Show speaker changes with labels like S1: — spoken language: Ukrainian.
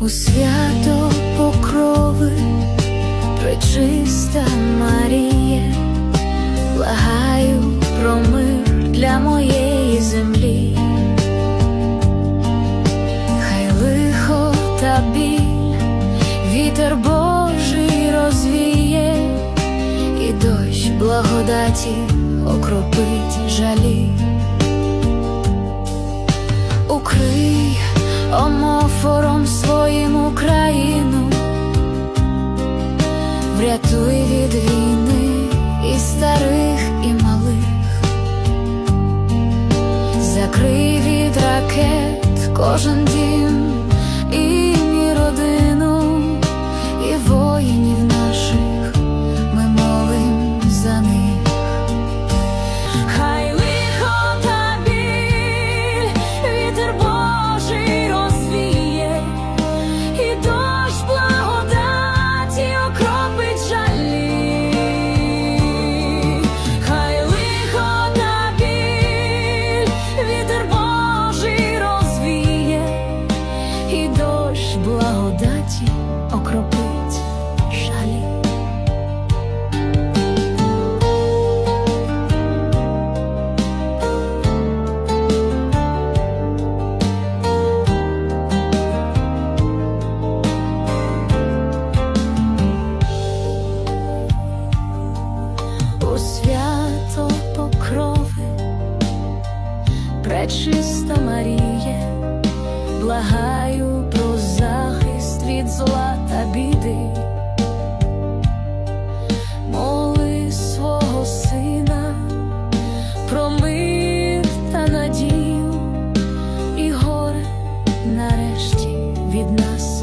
S1: у свято покрови, пречиста Марія, благаю про мир для моєї землі. Хай лихо та біль, вітер Божий розвіє, і дощ благодаті окропить жалі. Укрий омофором своїм Україну, врятуй від війни і старих, і малих, закрий від ракет кожен дім і пречиста Маріє, благаю про захист від зла та біди, моли свого сина, про мир та надію, і горе нарешті від нас.